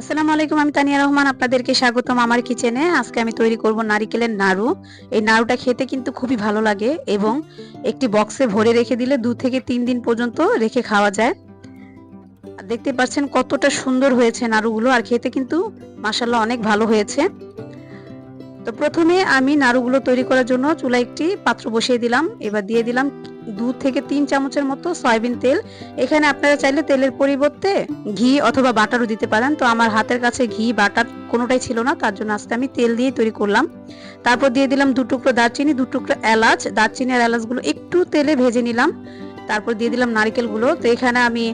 আসসালামু আলাইকুম, আমি তানিয়া রহমান, আপনাদেরকে স্বাগতম আমার কিচেনে। আজকে আমি তৈরি করব নারিকেলের নাড়ু। এই নাড়ুটা খেতে কিন্তু খুবই ভালো লাগে এবং একটি বক্সে ভরে রেখে দিলে দু থেকে তিন দিন পর্যন্ত রেখে খাওয়া যায়। দেখতে পাচ্ছেন কতটা সুন্দর হয়েছে নাড়ুগুলো, আর খেতে কিন্তু মাসাল্লাহ অনেক ভালো হয়েছে। তো প্রথমে আমি নাড়ুগুলো তৈরি করার জন্য চুলা একটি পাত্র বসিয়ে দিলাম। এবার দিয়ে দিলাম দু থেকে তিন চামচের মতো সয়াবিন তেল। এখানে আপনারা চাইলে তেলের পরিবর্তে ঘি অথবা বাটারও দিতে পারেন। তো আমার হাতের কাছে ঘি, বাটার কোনোটাই ছিল না, তার জন্য আজকে আমি তেল দিয়ে তৈরি করলাম। তারপর দিয়ে দিলাম দু টুকরো দারচিনি, দু টুকরো এলাচ। দারচিনি আর এলাচগুলো একটু তেলে ভেজে নিলাম। তারপর দিয়ে দিলাম নারিকেলগুলো। তো এখানে আমি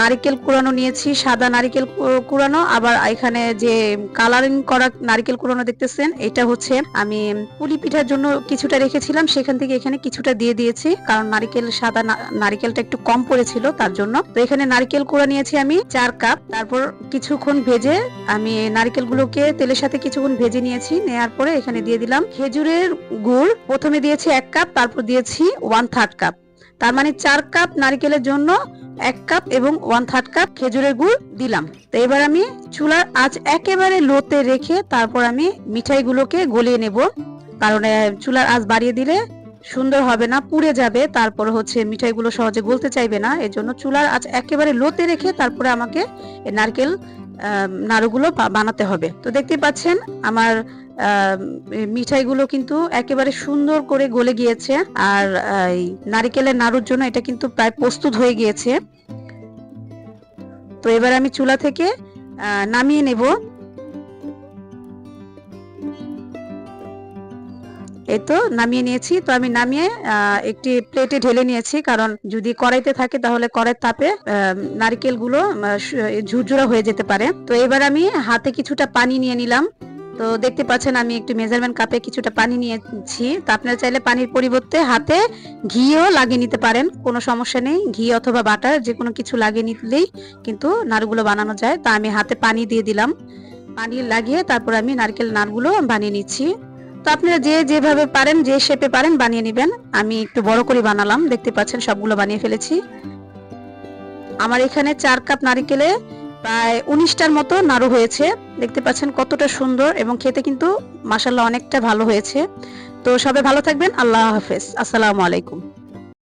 নারিকেল কুড়ানো নিয়েছি, সাদা নারিকেল কুড়ানো। আবার এখানে যে কালারিং করা নারিকেল কুড়ানো দেখতেছেন, এটা হচ্ছে আমি পুলি পিঠার জন্য কিছুটা রেখেছিলাম। সেখান থেকে এখানে কিছুটা দিয়ে দিয়েছি, কারণ নারিকেল, সাদা নারিকেলটা একটু কম পড়েছিল তার জন্য। তো এখানে নারিকেল কুড়া নিয়েছি আমি চার কাপ। তারপর কিছুক্ষণ ভেজে আমি নারিকেলগুলোকে তেলের সাথে কিছুক্ষণ ভেজে নিয়েছি। নেয়ার পরে এখানে দিয়ে দিলাম খেজুরের গুড়। প্রথমে দিয়েছি এক কাপ, তারপর দিয়েছি ওয়ান থার্ড কাপ তার মানে চার কাপ নারকেলের জন্য এক কাপ এবং ওয়ান থার্ড কাপ খেজুরের গুড় দিলাম। তো এবার আমি চুলার আঁচ একেবারে লোতে রেখে তারপর আমি মিঠাইগুলোকে গলিয়ে নেব। কারণ চুলার আঁচ বাড়িয়ে দিলে সুন্দর হবে না, পুড়ে যাবে। তারপর হচ্ছে মিঠাইগুলো সহজে গলতে চাইবে না। এর জন্য চুলার আঁচ একেবারে লোতে রেখে তারপরে আমাকে নারকেল নাড়ুগুলো বানাতে হবে। তো দেখতে পাচ্ছেন, আমার মিঠাইগুলো কিন্তু একেবারে সুন্দর করে গলে গিয়েছে। আর নারিকেলের নাড়ুর জন্য এটা কিন্তু প্রায় প্রস্তুত হয়ে গিয়েছে। তো এবার আমি চুলা থেকে নামিয়ে নেব। এই তো নামিয়ে নিয়েছি। তো আমি নামিয়ে একটি প্লেটে ঢেলে নিয়েছি। কারণ যদি কড়াইতে থাকে তাহলে কড়াইয়ের তাপে নারকেলগুলো ঝুরঝুরা হয়ে যেতে পারে। তো এবার আমি হাতে কিছুটা পানি নিয়ে নিলাম। তো দেখতে পাচ্ছেন আমি একটু মেজারমেন্ট কাপে কিছুটা পানি নিয়েছি। তো আপনারা চাইলে পানির পরিবর্তে হাতে ঘিও লাগিয়ে নিতে পারেন, কোনো সমস্যা নেই। ঘি অথবা বাটার যে কোনো কিছু লাগিয়ে নিলেই কিন্তু নাড়ুগুলো বানানো যায়। তা আমি হাতে পানি দিয়ে দিলাম। পানি লাগিয়ে তারপর আমি নারকেল নাড়গুলো বানিয়ে নিচ্ছি। তো আপনারা যে যেভাবে পারেন, যে শেপে পারেন বানিয়ে নেবেন। আমি একটু বড় করে বানালাম। দেখতে পাচ্ছেন সবগুলো বানিয়ে ফেলেছি। আমার এখানে চার কাপ নারিকেলে প্রায় উনিশটার মতো নাড়ু হয়েছে। দেখতে পাচ্ছেন কতটা সুন্দর এবং খেতে কিন্তু মাসাল্লাহ অনেকটা ভালো হয়েছে। তো সবাই ভালো থাকবেন, আল্লাহ হাফেজ। আসসালামু আলাইকুম।